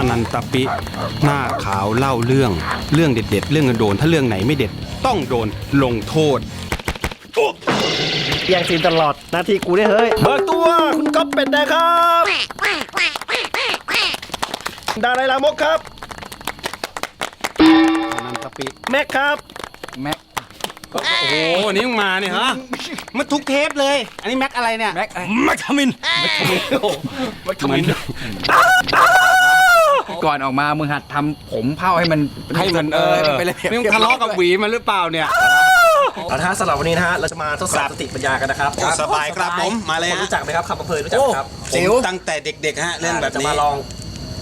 อนันตปิ หน้าขาวเล่าเรื่องเรื่องเด็ด ๆ เรื่องโดนถ้าเรื่องไหนไม่เด็ด ต้องโดนลงโทษแย่งซีนตลอดหน้าที่กูเนี่ยเฮ้ย เบิกตัวคุณก๊อฟเป็นนะครับ ดาไรลามกครับ อนันตปิแม็กครับ แม็ก โอ้โหอันนี่มึงมาเนี่ยฮะมันทุกเทปเลย อันนี้แม็กอะไรเนี่ยแม็กแม็กทามินแม็กทมิน ก่อนออกมามึงหัดทำผมเผ้าให้มันให้มันเออเป็นระเบียบนี่มึงทะเลาะกับหวีมันหรือเปล่าเนี่ย เอาละฮะสำหรับวันนี้นะฮะเราจะมาทดสอบสติปัญญากันนะครับสบายครับผมมาเลยคนฮะรู้จักไหมครับคำอำเภอรู้จักไหมครับผมตั้งแต่เด็กๆฮะเรื่องแบบจะนี้ มาลอง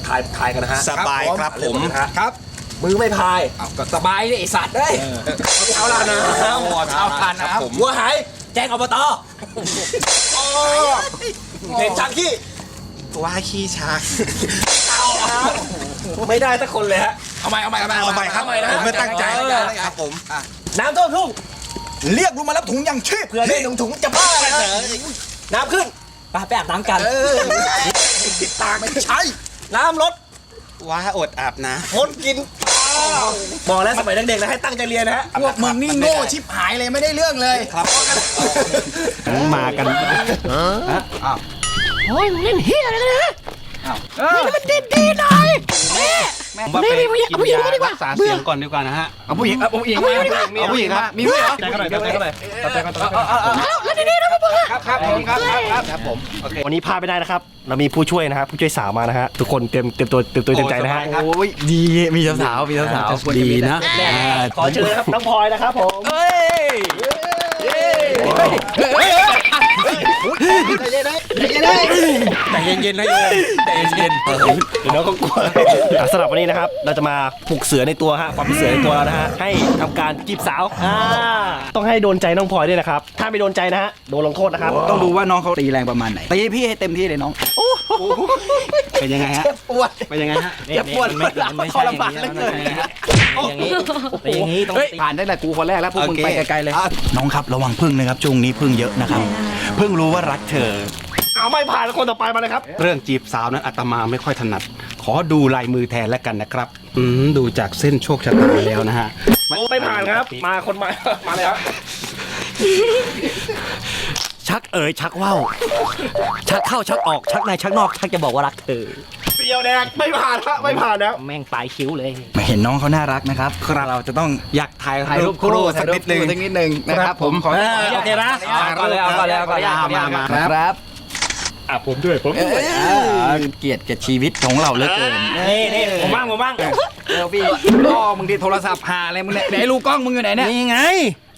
ทายทายกันนะฮะสบายครับผมเริ่ต้นนะฮะครับมือไม่พายเอาก็สบายเลยไอสัตว์เอ้ยเอาละนะเอาทานครับน้ำผมหัวหายแจ้งอบตเห็นช้างขี้ว่าขี้ช้าง ไม่ได้สักคนเลยฮะ เอาใหม่เอาใหม่เอาใหม่เอาไปครับใหนะผมไม่ตั้งใจเออครับผมน้ำท่วมทุ่งเรียกลุงมารับถุงยังชีพเผื่อได้หนึ่งถุงจะบ้าเลยนะน้ำขึ้นไปไปอาบน้ำกัน เออตากไม่ใช่น้ำลดว่าอดอาบนะงดกินบอกแล้วสมัยเด็กๆนะให้ตั้งใจเรียนนะฮะพวกมึงนี่โง่ชิบหายเลยไม่ได้เรื่องเลยครับมากันโอ้ยมึงเล่นเฮียอะไรกันนะ เออมันดีดีๆหน่อยแม่ผมว่าไปนี่นี่ผู้หญิงกินผู้หญิงยาดีกว่ารักษาเสียงก่อนดีกว่านะฮะเอาผู้หญิงเอาผู้หญิงเอาผู้หญิงดีกว่า เอาผู้หญิงครับมีผู้หญิงเหรอใจกันหน่อยใจกันหน่อยใจกันหน่อยแล้วดีๆนะพวกมึงอะครับครับผมครับครับครับผมวันนี้พลาดไม่ได้นะครับ เรามีผู้ช่วยนะฮะผู้ช่วยสาวมานะฮะ ทุกคนเตรียมเตรียมตัวเตรียมตัวเตรียมใจนะฮะโอ้ยดีมีสาวๆมีสาวๆดีนะขอเชิญนะครับน้องพลอยนะครับผม เฮ้ยเย้เฮ้ย แต่เย็นๆนะโยมแต่เย็นเดี๋ยวน้องก็กลัวอะสำหรับวันนี้นะครับ เราจะมาปลุกเสือในตัวฮะความเป็นเสือในตัวเรานะฮะให้ทำการจีบสาวอ่าต้องให้โดนใจน้องพลอยด้วยนะครับ ถ้าไม่โดนใจนะฮะโดนลงโทษนะครับต้องดูว่าน้องเขาตีแรงประมาณไหนตีพี่ให้เต็มที่เลยน้องๆเป็นยังไงฮะ ปวด เป็นยังไงฮะเจ็บปวดทรมานเหลือเกินอย่างนี้อย่างนี้ต้องเฮ้ยผ่านได้แหละกูคนแรกแล้วพวกมึงโอเคไปไกลๆเลย น้องครับระวังพึ่งนะครับช่วงนี้พึ่งเยอะนะครับพึ่งรู้ว่ารักเธอ เอาไม่ผ่านคนต่อไปมาเลยครับ เรื่องจีบสาวนั้นอาตมาไม่ค่อยถนัด ขอดูลายมือแทนแล้วกันนะครับ อืมดูจากเส้นโชคชะตาแล้วนะฮะไม่ผ่านครับ มาคนใหม่มาเลยครับ ชักเอ๋ยชักว่าวชักเข้าชักออกชักในชักนอกชักจะบอกว่ารักเธอเสียวแดงไม่ผ่านครับไม่ผ่านแล้วแม่งปลายคิ้วเลยมาเห็นน้องเขาน่ารักนะครับเราจะต้องอยากถ่ายถ่ายรูปคู่สักนิดนึงสักนิดนึงนะครับผมขอโอเคนะเอาก่อนเลยเอาก่อนเลยเอาก่อนเลยมามามาครับ อะผมด้วยผมเอ้ยเกลียดกับชีวิตของเราเหลือเกินนี่นี่ผมบ้างผมบ้างเออพี่กล้องมึงที่โทรศัพท์หาอะไรมึงเนี่ยไหนรูกล้องมึงอยู่ไหนเนี่ยนี่ไง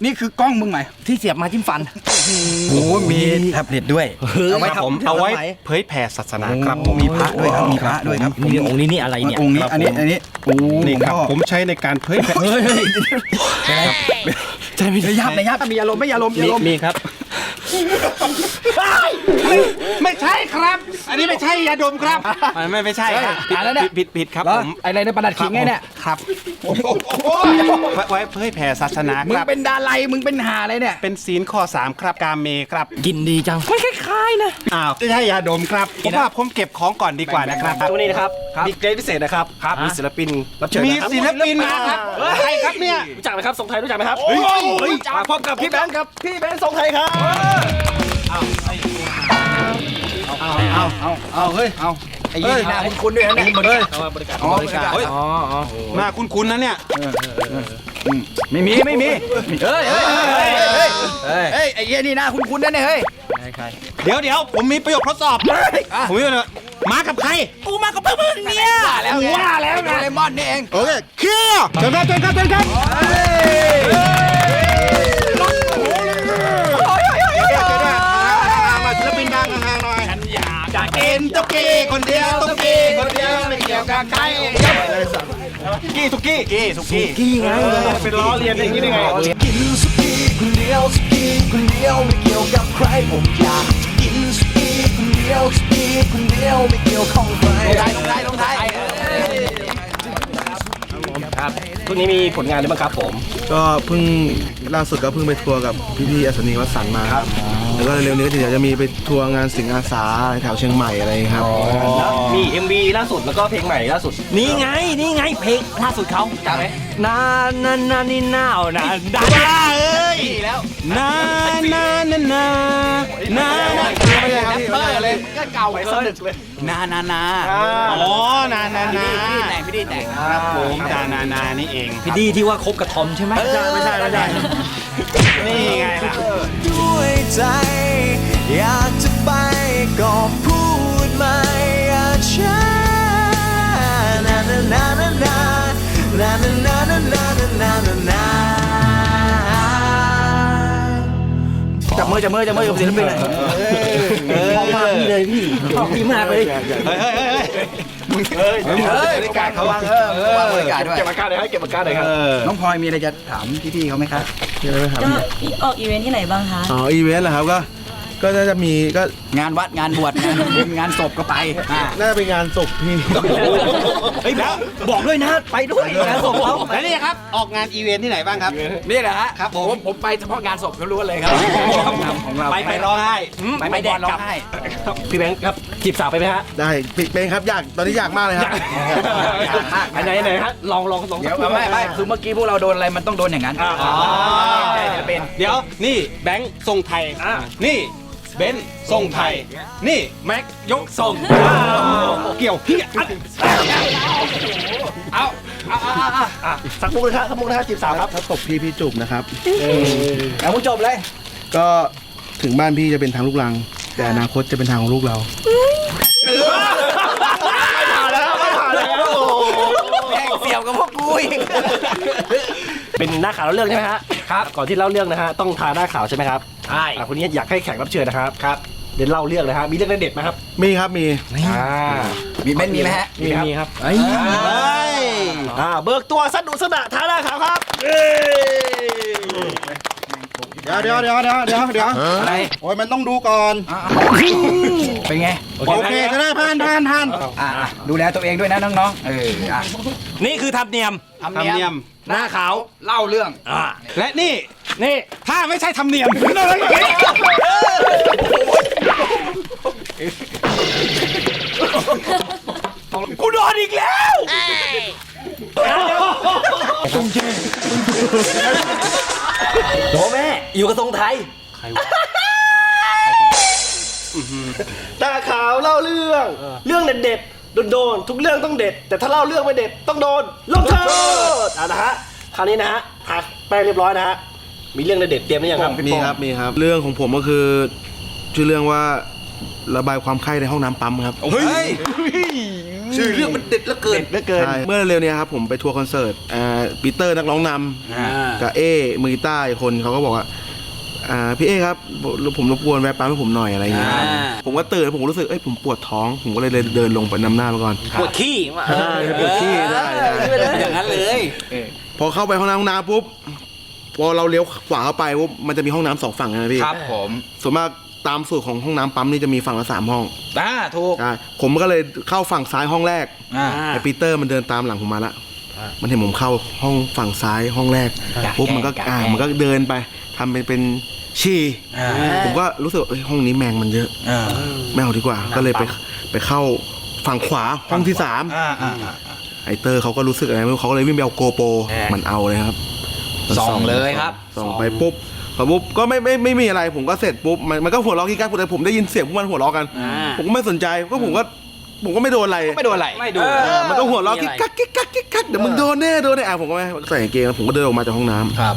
นี่คือกล้องมึงไหมที่เสียบมาจิ้มฟันโอ้มีแท็บเล็ตด้วยเอาไว้ครับผมผมเอาไว้ทำไมเผยแผ่ศาสนาครับผผมมมีพระด้วยครับมีพระด้วยครับนี่องค์นี้นี่อะไรเนี่ยองค์นี้อันนี้อันนี้โอ้นี่ครับหลวงพ่อผมใช้ในการเผยแผ่เฮ้ยใจไม่ยับนะยับมีอารมณ์ไม่อารมณ์มีมีครับ ไม่ใช่ครับ อันนี้ไม่ใช่ยาดมครับไม่ไม่ใช่ครับอ่านแล้วเนี่ย ผิดผิดครับแล้วผมอะไรในประดัดขิงไงเนี่ย ครับไว้ไว้เผยแผ่ศาสนามึคงรับ เป็นดารามึงเป็นหาอะไรเนี่ย เป็นศีลข้อ 3 ครับ กาเมครับ กินดีจัง มันคล้ายๆนะ อ้าวไม่ใช่ยาดมครับผมว่าผมเก็บของก่อนดีกว่านะครับตัวนี้นะครับ ครับ มีเกรดพิเศษนะครับครับ มีศิลปินรับเชิญมีนะครับศิลปินมาครับใครครับเนี่ย รู้จักไหมครับทรงไทยรู้จักไหมครับเฮ้ยมาพบกับพี่แบงค์ครับ พี่แบงค์ทรงไทยครับ เอาเอาเอาเอาเอาเฮ้ยเอาไอ้ยี่หน้าคุณคุณด้วยนะเนี่ยเฮ้ยบริการบริการเฮ้ยอ๋อหน้าคุ้นๆนะเนี่ยไม่มีไม่มีเฮ้ยเฮ้ยเฮ้ยเฮ้ยไอ้ยี่นี่หน้าคุณคุณนั่นเนี่ยเฮ้ยเดี๋ยวเดี๋ยวผมมีประโยคทดสอบผมมีประโยมากับใคร กูมากับเพวกมึงเนี่ยแล้วว่าแล้วไงเลมอนนี่เองโอเคเคลียร์เชิญครับเชิญครับเชิญครับ ตุ๊กกี้คนเดียวตุ๊กกี้คนเดียวไม่เกี่ยวกับใครกี้ตุกี้กี้ตุกี้กี้ไงเป็นล้อเลียนอย่างนี้ได้ไงกินสุกี้คนเดียวสุกี้คนเดียวไม่เกี่ยวกับใครผมอยากกินสุกี้คนเดียวสุกี้คนเดียวไม่เกี่ยวข้องใครลงไทยลงไทยช่วงนี้มีผลงานอะไรบ้างครับผม ก็เพิ่งล่าสุดก็เพิ่งไปทัวร์กับพี่ๆอัศนีวสันมาครับ แล้วก็เร็วๆนี้ก็เดี๋ยวจะมีไปทัวร์งานสิงห์อาสาแถวเชียงใหม่อะไรอย่างเงี้ยครับแล้วมี MV ล่าสุดแล้วก็เพลงใหม่ล่าสุด นี่ไง นี่ไงเพลงล่าสุดเขาจำไหมนานานานี่นาวนาดาดาเอ้ยแล้วนานานานานาไม่ใช่ครับพี่ไม่ใช่เลยก็เก่าเกินนานานาอ๋อนานานาพี่แต่งพี่ดีแต่งครับผมนานานานี่เองพี่ดีที่ว่าคบกับทอมใช่ไหมไม่ใช่ไม่ใช่ไม่ใช่ นี่ไงล่ะด้วยใจ อยากจะไปก็พูดมาอย่าช้านานานานานานานานานานานานานาจับมือจับมือจับมือกับศิลปินเลยชอบมากพี่เลยพี่ชอบพี่มากเลยเฮ้ย บริการเขาวางเออวางบริการด้วย เก็บอาการหน่อยครับเก็บอาการหน่อยครับ น้องพลอยมีอะไรจะถามพี่ๆเขาไหมครับ ก็ออกอีเวนท์ที่ไหนบ้างคะ อ๋ออีเวนต์เหรอครับก็ ก็น่าจะมีก็งานวัดงานบวชงานบุญงานศพก็ไปอ่าน่าจะเป็นงานศพพี่ เฮ้ยบอกบอกด้วยนะไปด้วยนะส่งเขาแล้วนี่ครับ ออกงานอีเวนต์ที่ไหนบ้างครับ นี่แหละฮะครับผมผมไปเฉพาะงานศพเขารู้เลยครับของเราไปไปร้องไห้ไปไปแดกร้องไห้พี่แบงค์ครับจีบสาวไปไหมฮะได้เป็นครับอยากตอนนี้อยากมากเลยครับอันไหนอันไหนฮะลองลองลองเดี๋ยวไม่ไม่คือเมื่อกี้พวกเราโดนอะไรมันต้องโดนอย่างนั้นใช่ศิลปินเดี๋ยวนี่แบงค์ทรงไทยนี่ เบนซ์ทรงไทย นี่แม็กยกทรงเกี่ยวเฮียอัดเอาเอาเอาเอาอะสักมุกเลยครับสักมุกนะฮะจีบสาวครับถ้าตบพี่พี่จูบนะครับเอาผู้จบเลย ก็ถึงบ้านพี่จะเป็นทางลูกลัง แต่อนาคตจะเป็นทางของลูกเราผ่านแล้วไม่ผ่านแล้วแม่งเสี่ยวกับพวกกูอีก เป็นหน้าข่าวเล่าเรื่องใช่ไหมฮะ ครับก่อนที่เล่าเรื่องนะฮะต้องทาหน้าข่าวใช่ไหมครับใช่อะคนนี้อยากให้แขกรับเชิญนะครับครับเดี๋ยวเล่าเรื่องเลยฮะมีเรื่องเด็ดๆไหมครับมีครับมีอ่ามีเบนมีไหมฮะมีมีครับเฮ้ย อ่าเบิกตัวสนุกสนานทาหน้าข่าวครับเย้เดี๋ยวเดี๋ยวเดี๋ยวเดี๋ยวเดี๋ยวเดี๋ยวอะไรโอ้ยมันต้องดูก่อนเป็นไงโอเคจะได้ผ่านผ่านผ่านอ่าดูแลตัวเองด้วยนะน้องๆเอออะนี่คือทำเนียมทำเนียมหน้าขาวเล่าเรื่องอ่าและนี่นี่ถ้าไม่ใช่ทำเนียมอะไรอย่างนี้กูโดนอีกแล้ว โหแม่อยู่กับทรงไทยหน้าข่าวเล่าเรื่อง เรื่องเด็ดๆโดนๆทุกเรื่องต้องเด็ด แต่ถ้าเล่าเรื่องไม่เด็ดต้องโดนลงโทษอะนะฮะคราวนี้นะฮะทาแป้งเรียบร้อยนะฮะมีเรื่องเด็ดๆเตรียมหรือยังครับมีครับมีครับ เรื่องของผมก็คือชื่อเรื่องว่าระบายความไข้ในห้องน้ำปั๊มครับ เฮ้ย ชื่อเรื่องมันเด็ดเหลือเกินเหลือเกินเมื่อเร็วๆเนี้ครับผมไปทัวร์คอนเสิร์ตอ่าปีเตอร์นักร้องนำกับเอมือกีตาร์อีกคนเขาก็บอกว่าอ่าพี่เอครับผมรบกวนแวะปั๊มให้ผมหน่อยอะไรอย่างเงี้ยอ่า ผมก็ตื่นผมก็รู้สึกเอ้ยผมปวดท้อง ผมก็เลยเดินลงไปนำหน้าไปก่อน ปวดขี้มาใช่ปวดขี้ได้ได้ อย่างนั้นเลยพอเข้าไปห้องน้ำห้องน้ำปุ๊บพอเราเลี้ยวขวาเข้าไปปุ๊บมันจะมีห้องน้ำสองฝั่งนะพี่ครับผม ส่วนมาก ตามสูตรของห้องน้ำปั๊มนี่จะมีฝั่งละสามห้องอ่าถูก ใช่ผมก็เลยเข้าฝั่งซ้ายห้องแรกอ่า ไอปีเตอร์มันเดินตามหลังผมมาละมันเห็นผมเข้าห้องฝั่งซ้ายห้องแรกปุ๊บมันก็อ่ามันก็เดินไปทำเป็นเป็นชีผมก็รู้สึกว่าเอ้ยห้องนี้แมงมันเยอะ อ่าไม่เอาดีกว่า ก็เลยไปไปเข้าฝั่งขวาห้องที่สาม อ่าอ่าอ่า ไอเตอร์เขาก็รู้สึกอะไรไม่รู้เขาก็เลยวิ่งไปเอาโกโปรมันเอาเลยครับส่องเลยครับส่องไปปุ๊บ พอปุ๊บก็ไม่ไม่ไม่มีอะไรผมก็เสร็จปุ๊บมันมันก็หัวเราะกี้กันแต่ผมได้ยินเสียงพวกมันหัวเราะกันผมก็ไม่สนใจก็ผมก็ผมก็ไม่โดนอะไรไม่โดนอะไร ไม่ดูเออมันก็หัวเราะกิ๊กกักกิ๊กกักกิ๊กกักเดี๋ยวมึงโดนแน่โดนแน่อะผมก็ไม่ใส่กางเกงแล้วผมก็เดินออกมาจากห้องน้ำครับ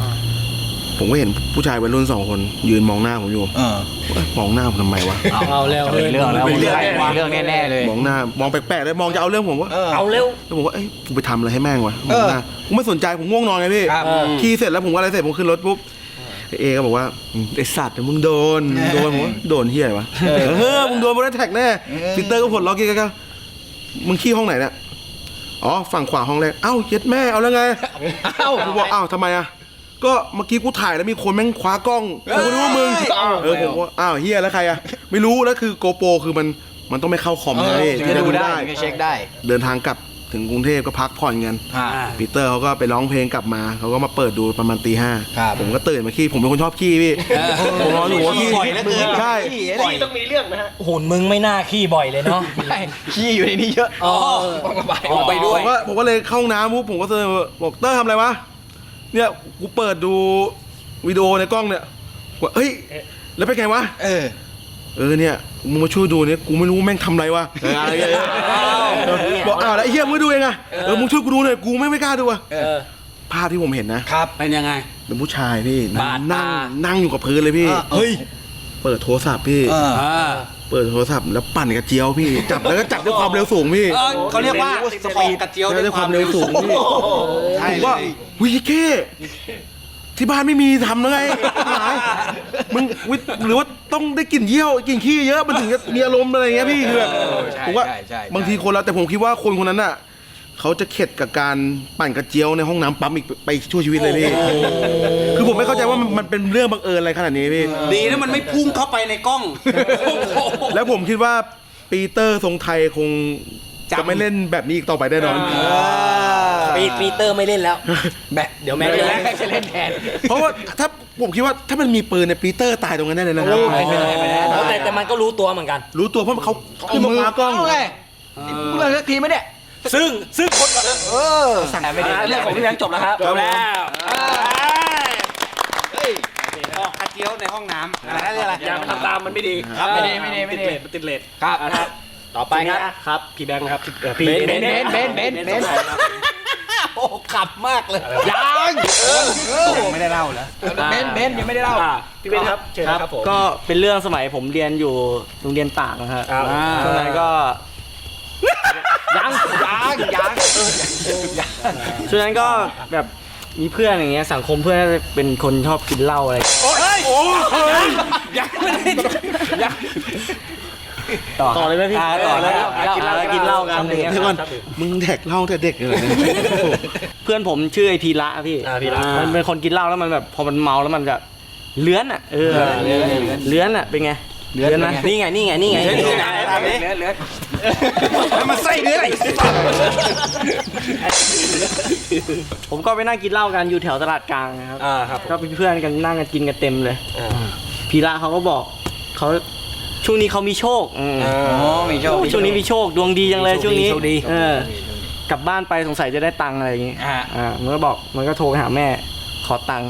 ผมก็เห็นผู้ชายวัยรุ่นสองคนยืนมองหน้าผมอยู่เออเอ้ยมองหน้าผมทำไมวะเอาเร็วเรื่องแล้วเรื่องเรื่องแน่ๆเลย มองหน้ามองแปลกๆเลยมองจะเอาเรื่องผมว่า เอาเร็ว แล้วผมว่าเอ้ยกูไปทำอะไรให้แม่งวะมองหน้าผมไม่สนใจ ผมง่วงนอนไงพี่ ครับ ขี่เสร็จแล้วผมก็อะไรเสร็จ ผมขึ้นรถปุ๊บ เอก็บอกว่าอืมไอสัตว์เดี๋ยวมึงโดนมึงโดนผมว่าโดนเฮียอะไรวะเออมึงโดนบนแท็กแน่ปีเตอร์ก็ผลล็อกกี้กันมึงขี้ห้องไหนเนี่ยอ๋อฝั่งขวาห้องแรกเอ้าเย็ดแม่เอาแล้วไงเอ้าผมบอกอ้าวทำไมอะก็เมื่อกี้กูถ่ายแล้วมีคนแม่งคว้ากล้องกูก็รู้ว่ามึงเออผมว่าอ้าวเฮียแล้วใครอะไม่รู้แล้วคือโกโปรคือมันมันต้องไม่เข้าคอมนะพี่ถึงจะดูได้ถึงจะเช็คได้ เดินทางกลับ ถึงกรุงเทพก็พักผ่อนกันอ่า ปีเตอร์เขาก็ไปร้องเพลงกลับมาเขาก็มาเปิดดูประมาณตีห้าครับ ผมก็ตื่นมาขี้ผมเป็นคนชอบขี้พี่ผมนอนอยู่ว่าขี้บ่อยเหลือเกิน ใช่ที่ต้องมีเรื่องนะฮะหุ่นมึงไม่น่าขี้บ่อยเลยเนาะไม่ขี้อยู่ในนี้เยอะอ๋อ ต้องระบายออกไปด้ผวยมก็ผมก็เลยเข้าห้องน้ำปุ๊บผมก็เตือนบอกเตอร์ทำอะไรวะเนี่ยกูเปิดดูวิดีโอในกล้องเนี่ยว่าเฮ้ยแล้วเป็นไงวะเออ เออเนี่ยมึงมาช่วยดูเนี่ยกูไม่รู้แม่งทำอะไรวะเอออะไรอย่างเงี้ยบอกอ้าวแล้วไอ้เหี้ยมึงดูเองอะเออมึงช่วยกูดูหน่อยกูไม่ไม่กล้าดูอะเออ ภาพที่ผมเห็นนะ ครับ เป็นยังไง เป็นผู้ชายพี่บาดตานั่งนั่งอยู่กับพื้นเลยพี่ เฮ้ยเปิดโทรศัพท์พี่ เออ อ่าเปิดโทรศัพท์แล้วปั่นกระเจียวพี่ จับแล้วก็จับด้วยความเร็วสูงพี่เออเขาเรียกว่าสปอร์ตกระเจียวใช้ด้วยความเร็วสูงพี่ใช่ผมเลว่ายวิเก้ ที่บ้านไม่มีทำนะไงหายมึงวิหรือว่าต้องได้กลิ่นเยี่ยวกลิ่นขี้เยอะมันถึงจะมีอารมณ์อะไรอย่างเงี้ยพี่คือแบบใช่ผมว่าใช่ใช่ บางทีคนเราแต่ผมคิดว่าคนคนนั้นน่ะเขาจะเข็ดกับการปั่นกระเจียวในห้องน้ำปั๊มอีกไปชั่วชีวิตเลยพี่คือผมไม่เข้าใจว่ามันมันเป็นเรื่องบังเอิญอะไรขนาดนี้พี่ ดีนะมันไม่พุ่งเข้าไปในกล้อง แล้วผมคิดว่าปีเตอร์ทรงไทยคงจำ จะไม่เล่นแบบนี้อีกต่อไปแน่นอน ปีปีเตอร์ไม่เล่นแล้ว แบะเดี๋ยวแม่งเดี๋ยวเล่แม่นงจะเล่นแทน เพราะว่าถ้าผมคิดว่าถ้ามันมีปืนในยปีเตอร์ตายตรงนั้นแน่เลยนะครับ ไม่เป็นไรไม่เป็นไร โอ้แต่แต่มันก็รู้ตัวเหมือนกัน รู้ตัวเพราะเขาขึ้นมาคว้ากล้อง เอาไงมึงเลยสักทีไหมเนี่ยซึ่งซึ่งคนเออสั่งไม่ได้เรื่องของพี่แบงค์จบแล้วครับจบแล้ว เฮ้ยออกกระเจียวในห้องน้ำอะไรนะเรื่องอะไร อย่าไปทำตามมันไม่ดีครับไม่ดีไม่ดีไม่ดี ติดเลทติดเลทครับ นะครับ ต่อไปครับ ครับ พี่แบงค์ครับเอ่อพี่เบนซ์เบนซ์เบนซ์เบนซ์เบนซ์ โอ้ขับมากเลยยังไม่ได้เล่าแล้วเบนซ์เบนซ์ยังไม่ได้เล่าอ่าพี่เบนซ์ครับเชิญครับผมก็เป็นเรื่องสมัยผมเรียนอยู่โรงเรียนตากนะฮะครับช่วงนั้นก็ยังยังยังช่วงนั้นก็แบบมีเพื่อนอย่างเงี้ยสังคมเพื่อนเป็นคนชอบกินเหล้าอะไรยังไม่ได้ยัง ต่อเลยไหมพี่ต่อเลยกินเหล้ากินเหล้ากันอะไรเงี้ยเดี๋ยวก่อนมึงแดกเหล้าแต่เด็กเลยเหรอเนี่ยเพื่อนผมชื่อไอพีระพี่อ่าพีระ มันเป็นคนกินเหล้าแล้วมันแบบพอมันเมาแล้วมันจะเลื้อนอะเออเลื้อนอะเป็นไงเลื้อนไหมนี่ไงนี่ไงนี่ไงเลื้อนที่ไหนทำดิเหลือเหลือแล้วมันไส้เนื้ออะไรผมก็ไปนั่งกินเหล้ากันอยู่แถวตลาดกลางนะครับอ่าครับ ก็เป็นเพื่อนกันนั่งกันกินกันเต็มเลยพีระเขาก็บอกเขา ช่วงนี้เขามีโชคอืมอ๋อมีโชคช่วงนี้มีโชคดวงดีจังเลยช่วงนี้โชคดี เออกลับบ้านไปสงสัยจะได้ตังค์อะไรอย่างงี้อ่า อ่ามันก็บอกมันก็โทรไปหาแม่ ขอตังค์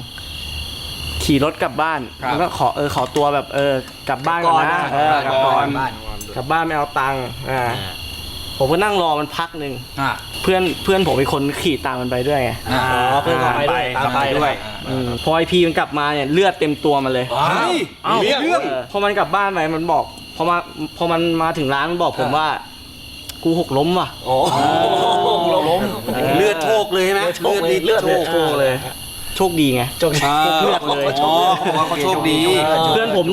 ขี่รถกลับบ้านครับมันก็ขอเออขอตัวแบบเออกลับบ้านก่อนนะเออกลับก่อนบ้านกลับบ้านไม่เอาตังค์อ่า ผมก็นั่งรอมันพักหนึ่งอ่าเพื่อนเพื่อนผมเป็นคนขี่ตามมันไปด้วยไงอ๋อเพื่อนขับไปด้วยตามไปด้วย อืมพอไอพีมันกลับมาเนี่ยเลือดเต็มตัวมันเลยเฮ้ยเอ้าเรื่องเออพอมันกลับบ้านไปมันบอกพอมาพอมันมาถึงร้านมันบอกผมว่า กูหกล้มว่ะ โอ้ล้มเลือดโชกเลยใช่ไหมเลือดนี่เลือดโชคโชคเลย โชคดีไงโชคดีเลือดเลยอ๋อเขาบอกว่าเขาโชคดี เพื่อนผม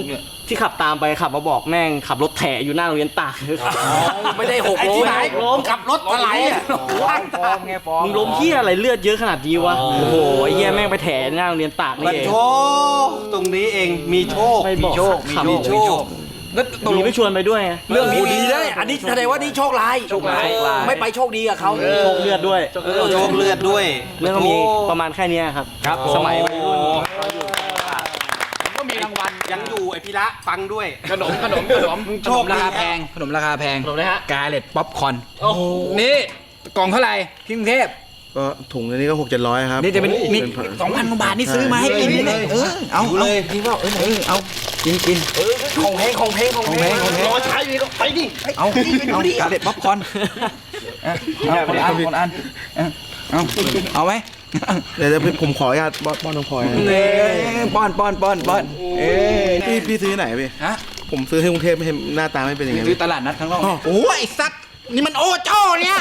ที่ขับตามไปขับมาบอกแม่งขับรถแถอยู่หน้าโรงเรียนตากไม่ได้หกไอ้ล้ที่มไหนล้มขับรถถลายอะฟ้องฟ้องไงฟ้องมึงล้มเฮียอะไรเลือดเยอะขนาดนี้วะโอ้โหไอ้เฮียแม่งไปแถหน้าโรงเรียนตากนี่มันเองโชคตรงนี้เองมีโชค ไม่บอกมีโชคขับมีโชค แล้วตกลมีงไม่ชวนไปด้วยไงเรื่องนี้ดีเลยอันนี้แสดงว่านี่โชคร้าย โชคร้าย ไม่ไปโชคดีกับเขา โชคเลือดด้วยเออโชคเลือดด้วยเรื่องก็มีประมาณแค่เนี้ยครับ ครับสมัยวัยรุ่นก็มีรางวัลยังอยู่ไอพิระฟังด้วย ขนมขนมขนมโชคดีราคาแพงขนมราคาแพงขนมนะฮะกาเล็ตป๊อปคอร์นนี่กล่องเท่าไหร่ที่กรุงเทพ ก็ถุงอันนี้ก็หกเจ็ดร้อยครับนี่จะเป็นนี่สองพันกว่าบาทนี่ซื้อมาให้กินนี่เลยเออเอาเลยจริงเปล่าเออเออเอากินกินของเพลงของเพลงของเพลงของเพลงรอใช้ดีก็ไปดิเอาเอากาเล็ตป๊อปคอร์นเอาเอาคนละอันคนละอันเอาเอาเอาไหมเดี๋ยวจะผมขออนุญาตป้อนป้อนน้องพลอยนะเอ้ยป้อนป้อนป้อนป้อนเอ้ยพี่พี่ซื้อไหนพี่ฮะผมซื้อให้กรุงเทพไม่เห็นหน้าตาไม่เป็นอย่างซื้นี้อตลาดนัดข้างนอกอ๋อโอ้ยไอ้สัตว์นี่มันโอโจ้เนี่ย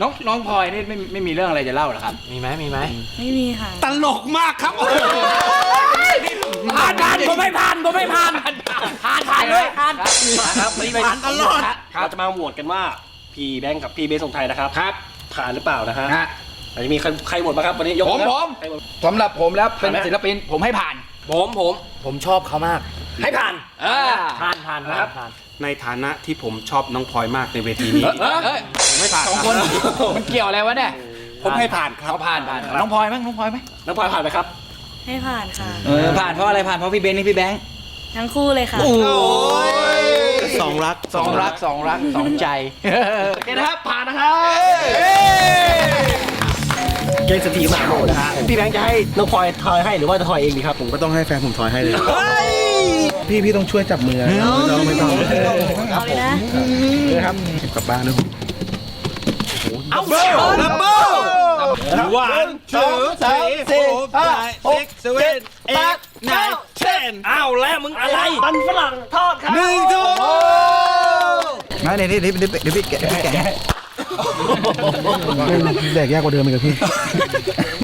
น้องน้องพลอยนี่ไม่ไม่มีเรื่องอะไรจะเล่าเหรอครับ มีไหมมีไหมไม่มีค่ะ ตลกมากครับผ่านผ่านผมไม่ผ่านผมไม่ผ่าน ผ่านผ่านเลยผ่านครับวันนี้ไปผ่านตลอดเราจะมาโหวตกันว่า พี่แบงค์กับพี่เบสทรงไทยนะครับครับผ่านหรือเปล่านะฮะฮะอาจจะมีใครใครโหวตบ้างครับวันนี้ยกผมครับผมใครโหวตสำหรับผมแล้วเป็นผ่านไหมศิลปินผมให้ผ่าน ผมผมผมชอบเขามาก ให้ผ่านเออผ่านผ่านนะครับผ่าน ในฐานะที่ผมชอบน้องพลอยมากในเวทีนี้ เอ้ยผมไม่ผ่านสองคนมันเกี่ยวอะไรวะเนี่ยผมให้ผ่านครับ เขาผ่านผ่านน้องพลอยมั้งน้องพลอยไหมน้องพลอยผ่านไหมครับ ให้ผ่านค่ะ เออผ่านเพราะอะไรผ่านเพราะพี่เบนนี่พี่แบงค์ทั้งคู่เลยค่ะสองรักสองรักสองรักสองใจ โอเคนะครับผ่านนะครับเกมสถีหมาโหดนะฮะพี่แบงค์จะให้น้องพลอยทอยให้หรือว่าจะทอยเองดีครับผมก็ต้องให้แฟนผมทอยให้เลย พี่พี่ต้องช่วยจับมือนะไม่ต้องไม่ต้องเอาเลยนะนะครับเก็บกลับบ้านนะเอาเบิลดับเบิลวันสองสามสี่ห้าหกเจ็ดแปดเก้าเช่นอ้าวแล้วมึงอะไรมันฝรั่งทอดครับหนึ่งถุงมาเนี่ยเดี๋ยวเดี๋ยวเดี๋ยวพี่แกะพี่แกะแดกยากกว่าเดิมอีกอะพี่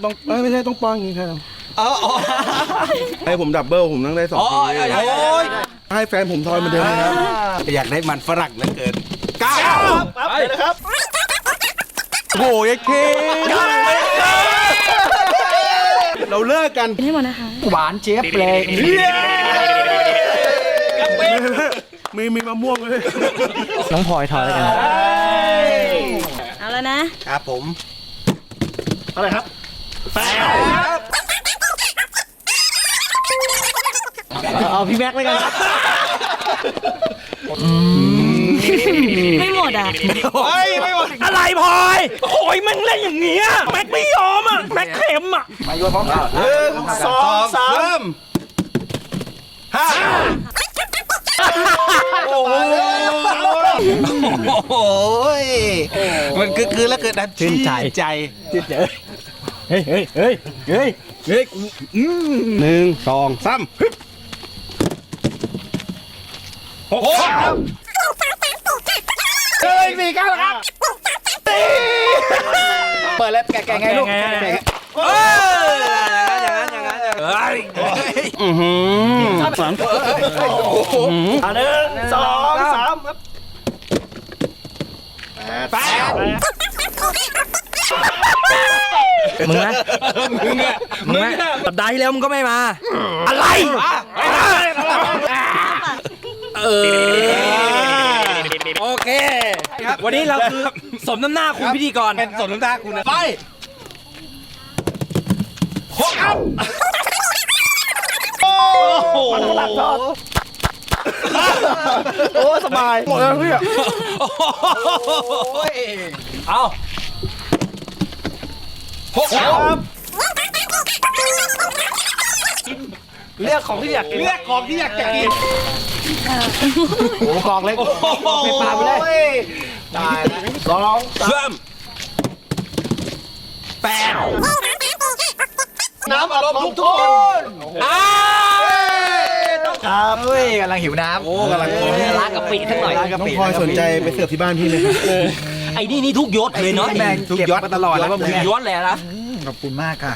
ต้องเอ้ยไม่ใช่ต้องป้อนอย่างนี้ครับ ให้ผมดับเบิลผมต้องได้สองทีให้แฟนผมทอยเหมาเดิมนะครับอยากได้มันฝรั่งเหลือเกินเก้าครับไปนะครับโอ้ยเคเราเลิกกันกินให้หมดนะคะ หวานเจี๊ยบเลยมีมีมะม่วงเลยน้องพลอยทอยแล้วกันเอาแล้วนะครับผมอะไรครับแปด เอาพี่แม็กซ์แล้วกัน ไม่หมดอะอะไรพลอยโอ้ยแม่งเล่นอย่างเงี้ยแม็กไม่ยอมอะแม็กเข็มอะมาโยนพร้อมกันหนึ่งสองสามเริ่มโอ้ยมันคือคือแล้วเกิดดันชื่นใจ ใจ เฮ้ยเฮ้ยเฮ้ยเฮ้ยเฮ้ยหนึ่งสองสาม หกครับเฮ้ยสี่เก้าครับเปิดแล้วแกะแกะไงลูกไงแกะไงเอ้ยอย่างนั้นอย่างนั้นอย่างนั้นเฮ้ยอือหืออะหนึ่งสองสามครับแปดมึงนะมึงนะมึงนะสัปดาห์ที่แล้วมึงก็ไม่มา อะไร เออ โอเค วันนี้เราคือสมน้ำหน้าคุณพิธีกร เป็นสมน้ำตาคุณนะไปหกครับมันฝรั่งทอดโอ้สบายหมดแล้วพี่อะเอาหกครั เลือกของที่อยากกินเลือกของที่อยากจะกินโอ้กองเล็กเป็นปลาไปเลยตายแล้วสองเริ่มแปดน้ำอัดลมทุกคนครับเฮ้ยกำลังหิวน้ำโอ้กำลังล้างกับปีสักหน่อยน้องพลอยสนใจไปเสิร์ฟที่บ้านพี่ไหมครับไอ้นี่นี่ทุกยศเลยเนาะแม่งเก็บมาตลอดแล้วว่ามึงทุกยศเลยนะขอบคุณมากค่ะ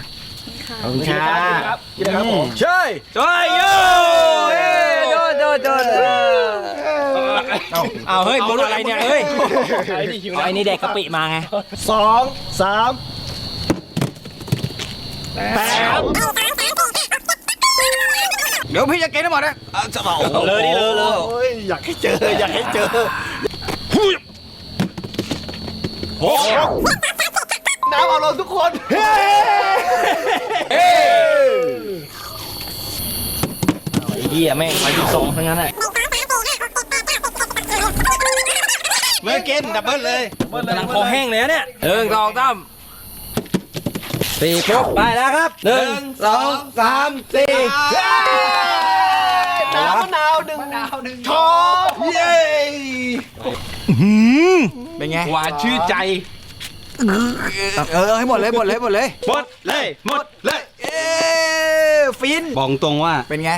ขอบคุณครับกินนะครับผมใช่ใช่โย่โดนโดนโดนเอาเฮ้ยบนอะไรเนี่ยเฮ้ยไอ้นี่เด็กกะปิมาไงสองสามแปดเดี๋ยวพี่จะเกณฑ์ทั้งหมดนะเลยดิเลยเลยโอ้ยอยากให้เจออยากให้เจอหกครับ น้ำอัดลมทุกคนไอ้เหี้ยแม่งไปที่สองทั้งนั้นแหละเมื่อกินดับเบิลเลยกำลังคอแห้งเลยนะเนี่ยหนึ่งสองสามสี่ปุ๊บไปแล้วครับหนึ่งสองสามสี่น้ำมะนาวหนึ่งมะนาวหนึ่งช้อนเย้เป็นไงหวานชื่อใจ เออให้หมดเลยหมดเลยหมดเลยหมดเลยหมดเลยเอ๊ฟินบอกตรงว่าเป็นไง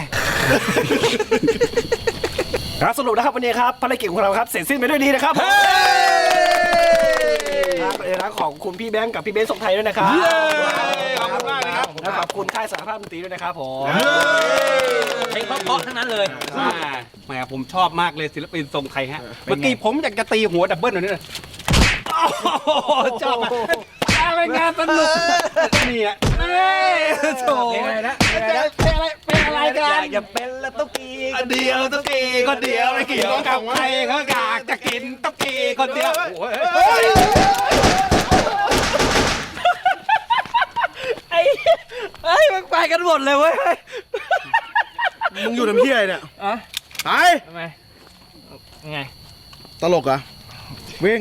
ครับสรุปนะครับวันนี้ครับภารกิจของเราครับเสร็จสิ้นไปด้วยดีนะครับผมครับเป็นรักของคุณพี่แบงค์กับพี่เบนซ์สงไทยด้วยนะครับขอบคุณมากนะครับและขอบคุณค่ายสารภาพดนตรีด้วยนะครับผมเพลงเพราะๆทั้งนั้นเลยแหมผมชอบมากเลยศิลปินทรงไทยฮะ เมื่อกี้ผมอยากจะตีหัวดับเบิลหน่อยนี่เลยโอ้โห ชอบมากอะไรงานสนุกนี่อะเอ้ยโถเพลงอะไรนะเพลงอะไรเป็นอะไรกันอย่าเป็นละตุ๊กกี้เดียวตุ๊กกี้คนเดียวไม่กินของกับใครเขาอยากจะกินตุ๊กกี้คนเดียวโอ้ยไอ้เฮ้ยมันไปกันหมดเลยเว้ยมึงอยู่ทำเฮียอะไรเนี่ยอะไปทำไมไง ตลกเหรอะวิ่ง